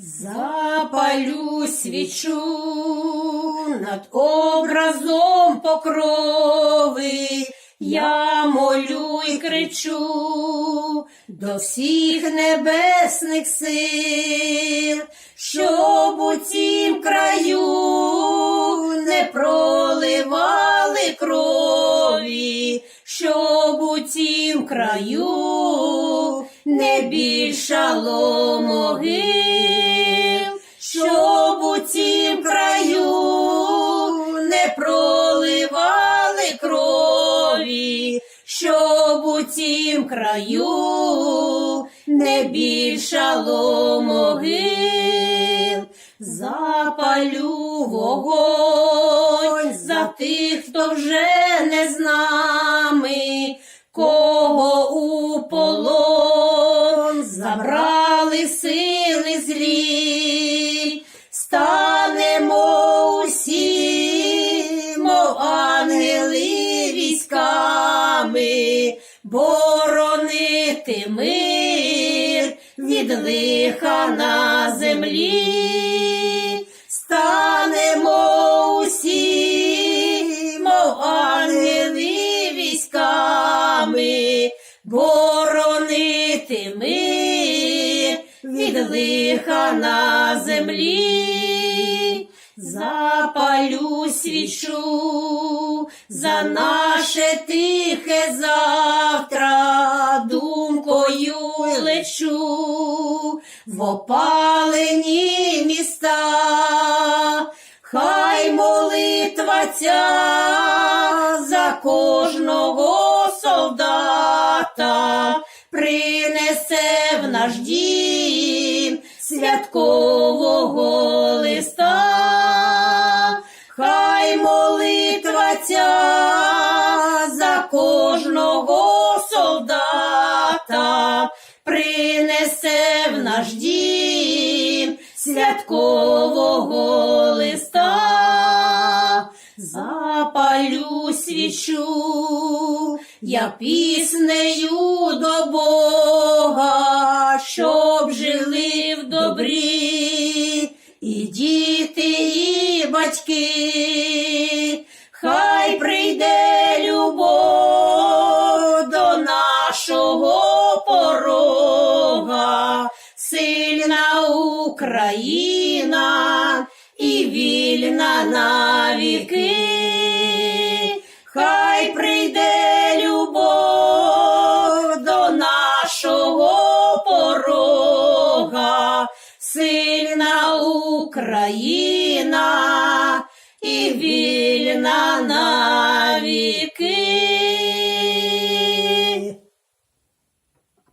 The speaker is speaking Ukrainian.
Запалю свічу над образом покрови, я молю й кричу до всіх небесних сил, щоб у цім краю не проливали крові, щоб у цім краю не більшало могил, щоб у цім краю не проливали крові, щоб у цім краю не більшало могил, запалю вогонь за тих, хто вже не з нами, кого у полон забрали сили злі, боронити мир від лиха на землі, станемо усі, мов ангели військами, боронити мир від лиха на землі, запалю свічу за наше тихе завтра, думкою лечу в опалені міста, хай молитва ця за кожного солдата принесе в наш дім святкового листа, хай молитва ця кожного солдата принесе в наш дім святкового листа, запалю свічу, я піснею до Бога, щоб жили в добрі, Україна і вільна навіки. Хай прийде любов до нашого порога, сильна Україна і вільна.